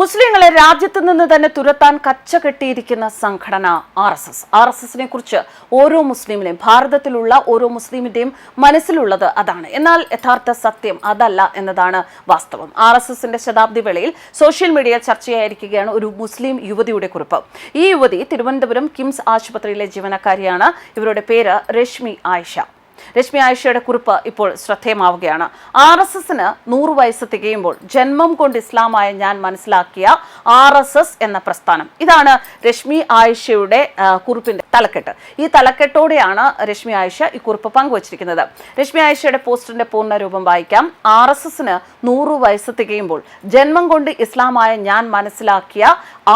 മുസ്ലിങ്ങളെ രാജ്യത്ത് നിന്ന് തന്നെ തുരത്താൻ കച്ച കെട്ടിയിരിക്കുന്ന സംഘടന R S S. R S എസിനെ കുറിച്ച് ഓരോ മുസ്ലിമിനെയും ഭാരതത്തിലുള്ള ഓരോ മുസ്ലിമിന്റെയും മനസ്സിലുള്ളത് അതാണ്. എന്നാൽ യഥാർത്ഥ സത്യം അതല്ല എന്നതാണ് വാസ്തവം. ആർ എസ് എസിന്റെ ശതാബ്ദി വേളയിൽ സോഷ്യൽ മീഡിയ ചർച്ചയായിരിക്കുകയാണ് ഒരു മുസ്ലിം യുവതിയുടെ കുറിപ്പ്. ഈ യുവതി തിരുവനന്തപുരം കിംസ് ആശുപത്രിയിലെ ജീവനക്കാരിയാണ്. ഇവരുടെ പേര് രശ്മി ആയിഷ. രശ്മി ആയിഷയുടെ കുറിപ്പ് ഇപ്പോൾ ശ്രദ്ധേയമാവുകയാണ്. ആർ എസ് എസിന് നൂറ് വയസ്സ് തികയുമ്പോൾ ജന്മം കൊണ്ട് ഇസ്ലാമായ ഞാൻ മനസ്സിലാക്കിയ ആർ എസ് എസ് എന്ന പ്രസ്ഥാനം. ഇതാണ് രശ്മി ആയിഷയുടെ കുറിപ്പിന്റെ തലക്കെട്ട്. ഈ തലക്കെട്ടോടെയാണ് രശ്മി ആയിഷ ഈ കുറിപ്പ് പങ്കുവച്ചിരിക്കുന്നത്. രശ്മി ആയിഷയുടെ പോസ്റ്ററിന്റെ പൂർണ രൂപം വായിക്കാം. ആർ എസ് എസിന് നൂറ് വയസ്സ് തികയുമ്പോൾ ജന്മം കൊണ്ട് ഇസ്ലാമായ ഞാൻ മനസ്സിലാക്കിയ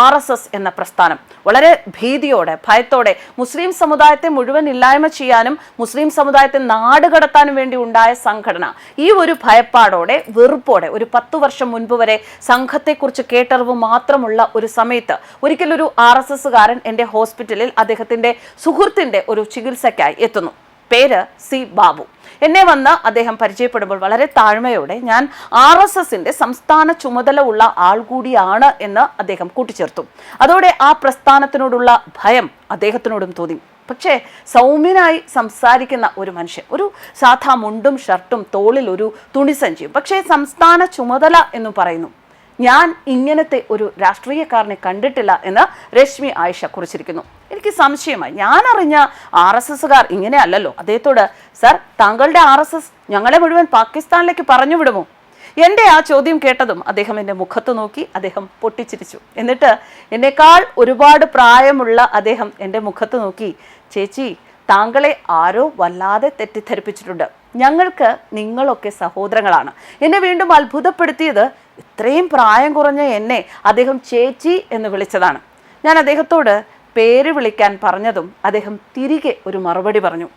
ആർ എസ് എസ് എന്ന പ്രസ്ഥാനം. വളരെ ഭീതിയോടെ ഭയത്തോടെ മുസ്ലിം സമുദായത്തെ മുഴുവൻ ഇല്ലായ്മ ചെയ്യാനും മുസ്ലിം സമുദായത്തെ നാടുകടത്താനും വേണ്ടി ഉണ്ടായ സംഘടന. ഈ ഒരു ഭയപ്പാടോടെ വെറുപ്പോടെ ഒരു പത്തു വർഷം മുൻപ് വരെ സംഘത്തെക്കുറിച്ച് കേട്ടറിവ് മാത്രമുള്ള ഒരു സമയത്ത് ഒരിക്കലൊരു ആർ എസ് എസ്സുകാരൻ എന്റെ ഹോസ്പിറ്റലിൽ അദ്ദേഹത്തിന്റെ സുഹൃത്തിന്റെ ഒരു ചികിത്സയ്ക്കായി എത്തുന്നു. പേര് സി ബാബു. എന്നെ വന്ന് അദ്ദേഹം പരിചയപ്പെടുമ്പോൾ വളരെ താഴ്മയോടെ ഞാൻ ആർ എസ് എസിന്റെ സംസ്ഥാന ചുമതല ഉള്ള ആൾ കൂടിയാണ് എന്ന് അദ്ദേഹം കൂട്ടിച്ചേർത്തു. അതോടെ ആ പ്രസ്ഥാനത്തിനോടുള്ള ഭയം അദ്ദേഹത്തിനോടും തോന്നി. പക്ഷേ സൗമ്യനായി സംസാരിക്കുന്ന ഒരു മനുഷ്യൻ ഒരു സാധാ മുണ്ടും ഷർട്ടും തോളിൽ ഒരു തുണിസഞ്ചിയും പക്ഷേ സംസ്ഥാന ചുമതല എന്ന് പറയുന്നു. ഞാൻ ഇങ്ങനത്തെ ഒരു രാഷ്ട്രീയക്കാരനെ കണ്ടിട്ടില്ല എന്ന് രശ്മി ആയിഷ കുറിച്ചിരിക്കുന്നു. എനിക്ക് സംശയമായി ഞാൻ അറിഞ്ഞ ആർ എസ് എസുകാർ ഇങ്ങനെയല്ലല്ലോ. അദ്ദേഹത്തോട് സർ താങ്കളുടെ ആർ എസ് എസ് ഞങ്ങളെ മുഴുവൻ പാകിസ്ഥാനിലേക്ക് പറഞ്ഞു വിടുമോ? എന്റെ ആ ചോദ്യം കേട്ടതും അദ്ദേഹം എന്റെ മുഖത്ത് നോക്കി അദ്ദേഹം പൊട്ടിച്ചിരിച്ചു. എന്നിട്ട് എന്നേക്കാൾ ഒരുപാട് പ്രായമുള്ള അദ്ദേഹം എന്റെ മുഖത്ത് നോക്കി ചേച്ചി താങ്കളെ ആരോ വല്ലാതെ തെറ്റിദ്ധരിപ്പിച്ചിട്ടുണ്ട്. ഞങ്ങൾക്ക് നിങ്ങളൊക്കെ സഹോദരങ്ങളാണ്. എന്നെ വീണ്ടും അത്ഭുതപ്പെടുത്തിയത് ഇത്രയും പ്രായം കുറഞ്ഞ എന്നെ അദ്ദേഹം ചേച്ചി എന്ന് വിളിച്ചതാണ്. ഞാൻ അദ്ദേഹത്തോട് പേര് വിളിക്കാൻ പറഞ്ഞതും അദ്ദേഹം തിരികെ ഒരു മറുപടി പറഞ്ഞു.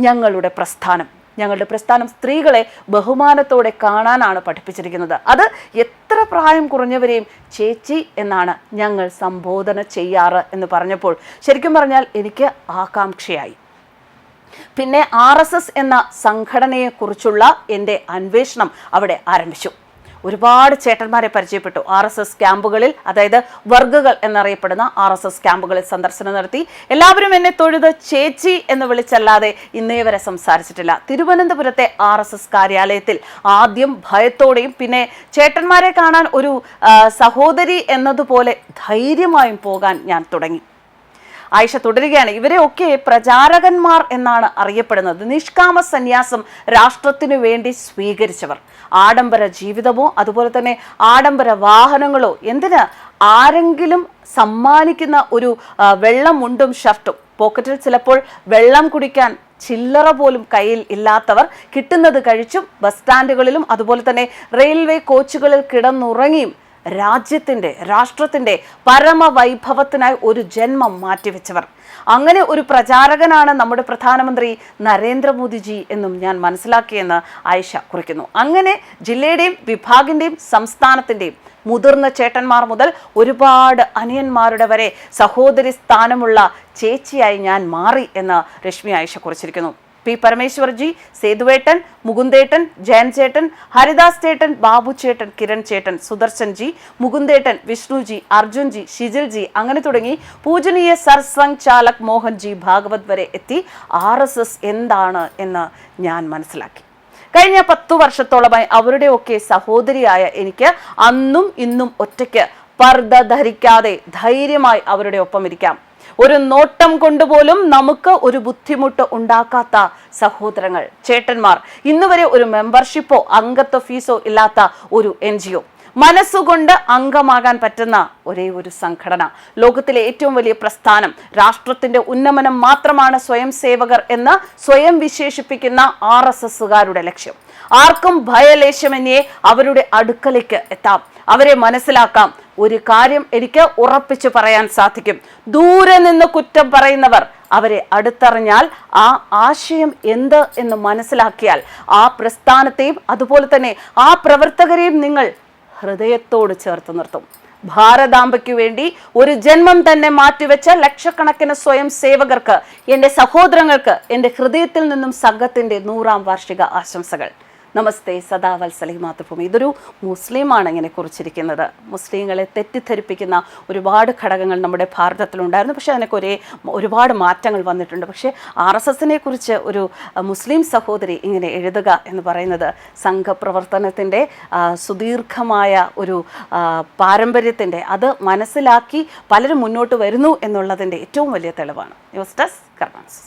ഞങ്ങളുടെ പ്രസ്ഥാനം. ഞങ്ങളുടെ പ്രസ്ഥാനം സ്ത്രീകളെ ബഹുമാനത്തോടെ കാണാനാണ് പഠിപ്പിച്ചിരിക്കുന്നത്. അത് എത്ര പ്രായം കുറഞ്ഞവരെയും ചേച്ചി എന്നാണ് ഞങ്ങൾ സംബോധന ചെയ്യാറ് എന്ന് പറഞ്ഞപ്പോൾ ശരിക്കും പറഞ്ഞാൽ എനിക്ക് ആകാംക്ഷയായി. പിന്നെ ആർ എന്ന സംഘടനയെക്കുറിച്ചുള്ള എന്റെ അന്വേഷണം അവിടെ ആരംഭിച്ചു. ഒരുപാട് ചേട്ടന്മാരെ പരിചയപ്പെട്ടു. ആർ എസ് എസ് ക്യാമ്പുകളിൽ അതായത് വർഗുകൾ എന്നറിയപ്പെടുന്ന ആർ എസ് എസ് ക്യാമ്പുകളിൽ സന്ദർശനം നടത്തി. എല്ലാവരും എന്നെ തൊഴുത് ചേച്ചി എന്ന് വിളിച്ചല്ലാതെ ഇന്നേ വരെ സംസാരിച്ചിട്ടില്ല. തിരുവനന്തപുരത്തെ ആർ എസ് എസ് കാര്യാലയത്തിൽ ആദ്യം ഭയത്തോടെയും പിന്നെ ചേട്ടന്മാരെ കാണാൻ ഒരു സഹോദരി എന്നതുപോലെ ധൈര്യമായും പോകാൻ ഞാൻ തുടങ്ങി. ആയിഷ തുടരുകയാണ്. ഇവരെ ഒക്കെ പ്രചാരകന്മാർ എന്നാണ് അറിയപ്പെടുന്നത്. നിഷ്കാമ സന്യാസം രാഷ്ട്രത്തിനു വേണ്ടി സ്വീകരിച്ചവർ. ആഡംബര ജീവിതമോ അതുപോലെ തന്നെ ആഡംബര വാഹനങ്ങളോ എന്തിന് ആരെങ്കിലും സമ്മാനിക്കുന്ന ഒരു വെള്ളമുണ്ടും വെള്ളം മുണ്ടും ഷർട്ടും. പോക്കറ്റിൽ ചിലപ്പോൾ വെള്ളം കുടിക്കാൻ ചില്ലറ പോലും കയ്യിൽ ഇല്ലാത്തവർ കിട്ടുന്നത് കഴിച്ചും ബസ് സ്റ്റാൻഡുകളിലും അതുപോലെ തന്നെ റെയിൽവേ കോച്ചുകളിൽ കിടന്നുറങ്ങിയും രാജ്യത്തിന്റെ രാഷ്ട്രത്തിന്റെ പരമവൈഭവത്തിനായി ഒരു ജന്മം മാറ്റിവെച്ചവർ. അങ്ങനെ ഒരു പ്രചാരകനാണ് നമ്മുടെ പ്രധാനമന്ത്രി നരേന്ദ്രമോദിജി എന്നും ഞാൻ മനസ്സിലാക്കിയെന്ന് ആയിഷ കുറിക്കുന്നു. അങ്ങനെ ജില്ലയുടെയും വിഭാഗിന്റെയും സംസ്ഥാനത്തിന്റെയും മുതിർന്ന ചേട്ടന്മാർ മുതൽ ഒരുപാട് അനിയന്മാരുടെ വരെ സഹോദരി സ്ഥാനമുള്ള ചേച്ചിയായി ഞാൻ മാറി എന്ന് രശ്മി ആയിഷ കുറിച്ചിരിക്കുന്നു. പി പരമേശ്വർജി സേതുവേട്ടൻ മുകുന്ദേട്ടൻ ജയൻ ചേട്ടൻ ഹരിദാസ് ചേട്ടൻ ബാബു ചേട്ടൻ കിരൺ ചേട്ടൻ സുദർശൻ ജി മുകുന്ദേട്ടൻ വിഷ്ണുജി അർജുൻ ജി ഷിജിൽ ജി അങ്ങനെ തുടങ്ങി പൂജനീയ സർസംഗ് ചാലക് മോഹൻ ജി ഭാഗവത് വരെ എത്തി ആർ എസ് എസ് എന്താണ് എന്ന് ഞാൻ മനസ്സിലാക്കി. കഴിഞ്ഞ പത്തു വർഷത്തോളമായി അവരുടെയൊക്കെ സഹോദരിയായ എനിക്ക് അന്നും ഇന്നും ഒറ്റയ്ക്ക് പർദ്ദ ധരിക്കാതെ ധൈര്യമായി അവരുടെ ഒപ്പം ഇരിക്കാം ഒരു നോട്ടം കൊണ്ടുപോലും നമുക്ക് ഒരു ബുദ്ധിമുട്ട് ഉണ്ടാക്കാത്ത സഹോദരങ്ങൾ. ചേട്ടന്മാർ ഇന്ന് വരെ ഒരു മെമ്പർഷിപ്പോ അംഗത്വ ഫീസോ ഇല്ലാത്ത ഒരു എൻ മനസ്സുകൊണ്ട് അംഗമാകാൻ പറ്റുന്ന ഒരേ ഒരു സംഘടന. ലോകത്തിലെ ഏറ്റവും വലിയ പ്രസ്ഥാനം രാഷ്ട്രത്തിന്റെ ഉന്നമനം മാത്രമാണ് സ്വയം സേവകർ എന്ന് സ്വയം വിശേഷിപ്പിക്കുന്ന ആർ എസ് എസുകാരുടെ ലക്ഷ്യം. ആർക്കും ഭയലേശമന്യേ അവരുടെ അടുക്കലേക്ക് എത്താം. അവരെ മനസ്സിലാക്കാം. ഒരു കാര്യം എനിക്ക് ഉറപ്പിച്ചു പറയാൻ സാധിക്കും. ദൂരെ നിന്ന് കുറ്റം പറയുന്നവർ അവരെ അടുത്തറിഞ്ഞാൽ ആ ആശയം എന്ത് എന്ന് മനസ്സിലാക്കിയാൽ ആ പ്രസ്ഥാനത്തെയും അതുപോലെ തന്നെ ആ പ്രവർത്തകരെയും നിങ്ങൾ ഹൃദയത്തോട് ചേർത്ത് നിർത്തും. ഭാരതാംബയ്ക്ക് വേണ്ടി ഒരു ജന്മം തന്നെ മാറ്റിവെച്ച ലക്ഷക്കണക്കിന് സ്വയം സേവകർക്ക് എന്റെ സഹോദരങ്ങൾക്ക് എന്റെ ഹൃദയത്തിൽ നിന്നും സംഘത്തിന്റെ നൂറാം വാർഷിക ആശംസകൾ. നമസ്തേ സദാ വത്സലി മാതൃഭൂമി. ഇതൊരു മുസ്ലിമാണ് ഇങ്ങനെ കുറിച്ചിരിക്കുന്നത്. മുസ്ലിങ്ങളെ തെറ്റിദ്ധരിപ്പിക്കുന്ന ഒരുപാട് ഘടകങ്ങൾ നമ്മുടെ ഭാരതത്തിലുണ്ടായിരുന്നു. പക്ഷേ അതിനൊക്കെ ഒരേ ഒരുപാട് മാറ്റങ്ങൾ വന്നിട്ടുണ്ട്. പക്ഷേ ആർ എസ് എസിനെ കുറിച്ച് ഒരു മുസ്ലിം സഹോദരി ഇങ്ങനെ എഴുതുക എന്ന് പറയുന്നത് സംഘപ്രവർത്തനത്തിന്റെ സുദീർഘമായ ഒരു പാരമ്പര്യത്തിന്റെ അത് മനസ്സിലാക്കി പലരും മുന്നോട്ട് വരുന്നു എന്നുള്ളതിന്റെ ഏറ്റവും വലിയ തെളിവാണ്. News desk കർമാൻസ്